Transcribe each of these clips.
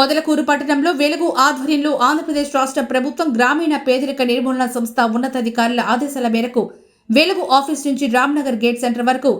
పొదలకూరు పట్టణంలో వెలుగు ఆధ్వర్యంలో ఆంధ్రప్రదేశ్ రాష్ట్ర ప్రభుత్వం గ్రామీణ పేదరిక నిర్మూలన సంస్థ ఉన్నతాధికారుల ఆదేశాల మేరకు వెలుగు ఆఫీస్ నుంచి రామ్నగర్ గేట్ సెంటర్ వరకు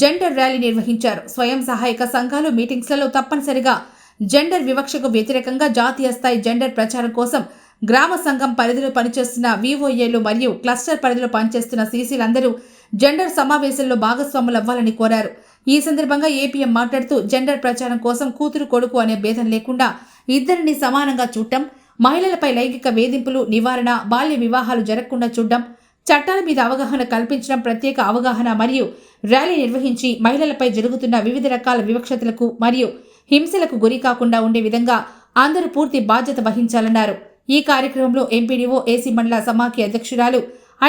జెండర్ ర్యాలీ నిర్వహించారు. స్వయం సహాయక సంఘాలు మీటింగ్స్లలో తప్పనిసరిగా జెండర్ వివక్షకు వ్యతిరేకంగా జాతీయ స్థాయి జెండర్ ప్రచారం కోసం గ్రామ సంఘం పరిధిలో పనిచేస్తున్న వివోఏలు మరియు క్లస్టర్ పరిధిలో పనిచేస్తున్న సీసీలందరూ జెండర్ సమావేశంలో భాగస్వాములవ్వాలని కోరారు. ఈ సందర్భంగా ఏపీఎం మాట్లాడుతూ జెండర్ ప్రచారం కోసం కూతురు కొడుకు అనే భేదం లేకుండా ఇద్దరిని సమానంగా చూడటం మహిళలపై లైంగిక వేధింపులు నివారణ బాల్య వివాహాలు జరగకుండా చూడడం చట్టాల మీద అవగాహన కల్పించడం ప్రత్యేక అవగాహన మరియు ర్యాలీ నిర్వహించి మహిళలపై జరుగుతున్న వివిధ రకాల వివక్షతలకు మరియు హింసలకు గురి కాకుండా ఉండే విధంగా అందరూ పూర్తి బాధ్యత వహించాలన్నారు. ఈ కార్యక్రమంలో ఎంపీడీఓ ఏసీ మండల సమాఖ్య అధ్యక్షురాలు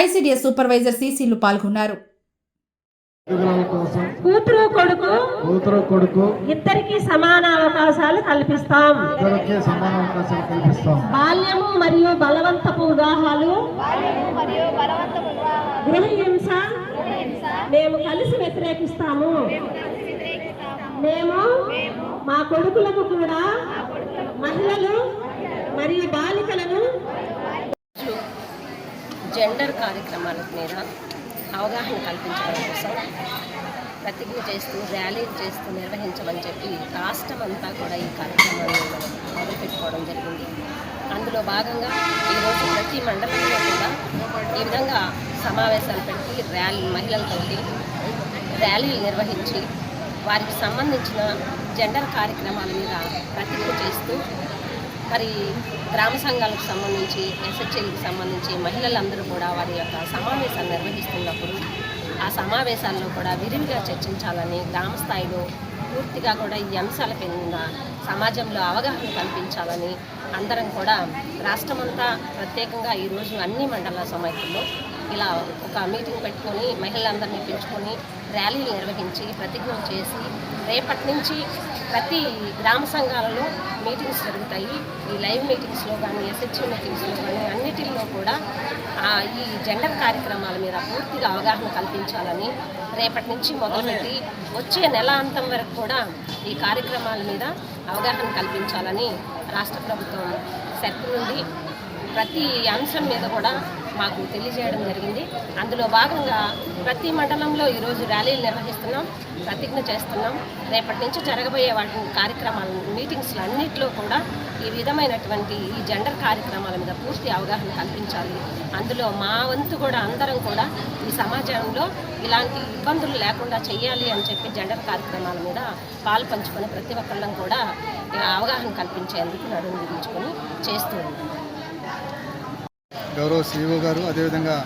ఐసీడీఎస్ సూపర్వైజర్ సీసీలు పాల్గొన్నారు. కూతురు కొడుకు కూతురు కొడుకు ఇద్దరికి సమాన అవకాశాలు కల్పిస్తాం. ఇద్దరికి సమాన అవకాశాలు కల్పిస్తాం. బాల్యము మరియు బలవంతపు వివాహాలు. గృహ హింస మేము కలిసి వ్యతిరేకిస్తాము. మేము మా కొడుకులకు కూడా మహిళలు మరియు బాలికలను జెండర్ కార్యక్రమాల మీద అవగాహన కల్పించడం కోసం ప్రతిజ్ఞ చేస్తూ ర్యాలీలు చేస్తూ నిర్వహించమని చెప్పి రాష్ట్రం అంతా కూడా ఈ కార్యక్రమాన్ని మనం మొదలుపెట్టుకోవడం జరిగింది. అందులో భాగంగా ఈరోజు ప్రతి మండలంలో కూడా ఈ విధంగా సమావేశాలు పెట్టి ర్యాలీ మహిళలతోటి ర్యాలీలు నిర్వహించి వారికి సంబంధించిన జెండర్ కార్యక్రమాల మీద ప్రతిజ్ఞ చేస్తూ మరి గ్రామ సంఘాలకు సంబంధించి ఎస్హెచ్ఎల్కి సంబంధించి మహిళలందరూ కూడా వారి యొక్క సమావేశాలు నిర్వహిస్తున్నప్పుడు ఆ సమావేశాల్లో కూడా విరివిగా చర్చించాలని గ్రామ స్థాయిలో పూర్తిగా కూడా ఈ అంశాల పెరిగిన సమాజంలో అవగాహన కల్పించాలని అందరం కూడా రాష్ట్రమంతా ప్రత్యేకంగా ఈరోజు అన్ని మండల సమైతుల్లో ఇలా ఒక మీటింగ్ పెట్టుకొని మహిళలందరినీ పెంచుకొని ర్యాలీలు నిర్వహించి ప్రతిజ్ఞ చేసి రేపటి నుంచి ప్రతి గ్రామ సంఘాలలో మీటింగ్స్ జరుగుతాయి. ఈ లైవ్ మీటింగ్స్లో కానీ ఎస్హెచ్యూ మీటింగ్స్లో కానీ అన్నిటిల్లో కూడా ఈ జెండర్ కార్యక్రమాల మీద పూర్తిగా అవగాహన కల్పించాలని రేపటి నుంచి మొదలుపెట్టి వచ్చే నెల అంతం వరకు కూడా ఈ కార్యక్రమాల మీద అవగాహన కల్పించాలని రాష్ట్ర ప్రభుత్వం సెట్ నుండి ప్రతి అంశం మీద కూడా మాకు తెలియజేయడం జరిగింది. అందులో భాగంగా ప్రతి మండలంలో ఈరోజు ర్యాలీలు నిర్వహిస్తున్నాం ప్రతిజ్ఞ చేస్తున్నాం. రేపటి నుంచి జరగబోయే వాటి కార్యక్రమాలు మీటింగ్స్లు అన్నింటిలో కూడా ఈ విధమైనటువంటి ఈ జెండర్ కార్యక్రమాల మీద పూర్తి అవగాహన కల్పించాలి. అందులో మా వంతు కూడా అందరం కూడా ఈ సమాజంలో ఇలాంటి ఇబ్బందులు లేకుండా చేయాలి అని చెప్పి జెండర్ కార్యక్రమాల మీద పాలు పంచుకొని ప్రతి ఒక్కళ్ళం కూడా అవగాహన కల్పించేందుకు నడుము బిగించుకొని చేస్తూ ఉంటాం గౌరవ సీఈఓ గారు అదేవిధంగా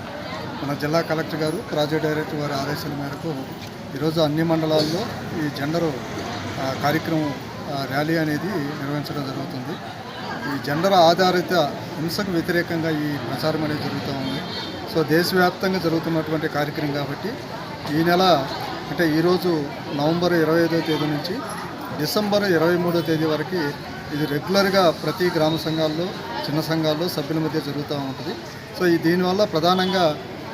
మన జిల్లా కలెక్టర్ గారు ప్రాజెక్ట్ డైరెక్టర్ వారి ఆదేశాల మేరకు ఈరోజు అన్ని మండలాల్లో ఈ జెండరు కార్యక్రమం ర్యాలీ అనేది నిర్వహించడం జరుగుతుంది. ఈ జెండర్ ఆధారిత హింసకు వ్యతిరేకంగా ఈ ప్రచారం అనేది జరుగుతూ ఉంది. సో దేశవ్యాప్తంగా జరుగుతున్నటువంటి కార్యక్రమం కాబట్టి ఈ నెల అంటే ఈరోజు నవంబర్ ఇరవై ఐదో తేదీ నుంచి డిసెంబర్ ఇరవై మూడో తేదీ వరకు ఇది రెగ్యులర్గా ప్రతి గ్రామ సంఘాల్లో చిన్న సంఘాల్లో సభ్యుల మధ్య జరుగుతూ ఉంటుంది. సో ఈ దీనివల్ల ప్రధానంగా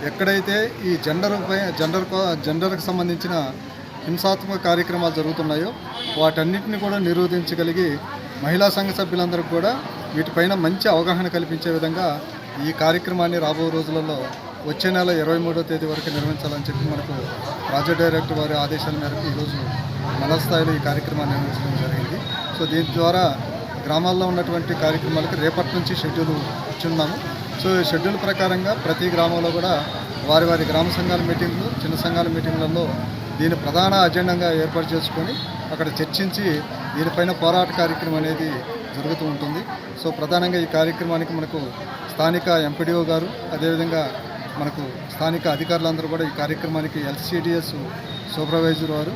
ఎక్కడైతే ఈ జెండర్పై జెండర్ జెండర్కి సంబంధించిన హింసాత్మక కార్యక్రమాలు జరుగుతున్నాయో వాటన్నిటిని కూడా నిరోధించగలిగి మహిళా సంఘ సభ్యులందరికీ కూడా వీటిపైన మంచి అవగాహన కల్పించే విధంగా ఈ కార్యక్రమాన్ని రాబో రోజులలో వచ్చే నెల ఇరవై మూడో తేదీ వరకు నిర్వహించాలని చెప్పి మనకు ప్రాజెక్ట్ డైరెక్టర్ వారి ఆదేశాల మేరకు ఈరోజు మండల స్థాయిలో ఈ కార్యక్రమాన్ని నిర్వహించడం జరిగింది. సో దీని ద్వారా గ్రామాల్లో ఉన్నటువంటి కార్యక్రమాలకు రేపటి నుంచి షెడ్యూల్ ఇచ్చున్నాము. సో ఈ షెడ్యూల్ ప్రకారంగా ప్రతి గ్రామంలో కూడా వారి వారి గ్రామ సంఘాల మీటింగ్లు చిన్న సంఘాల మీటింగ్లలో దీని ప్రధాన అజెండాగా ఏర్పాటు చేసుకొని అక్కడ చర్చించి దీనిపైన పోరాట కార్యక్రమం అనేది జరుగుతూ ఉంటుంది. సో ప్రధానంగా ఈ కార్యక్రమానికి మనకు స్థానిక ఎంపీడీఓ గారు అదేవిధంగా మనకు స్థానిక అధికారులందరూ కూడా ఈ కార్యక్రమానికి ఎల్సిడిఎస్ సూపర్వైజర్ వారు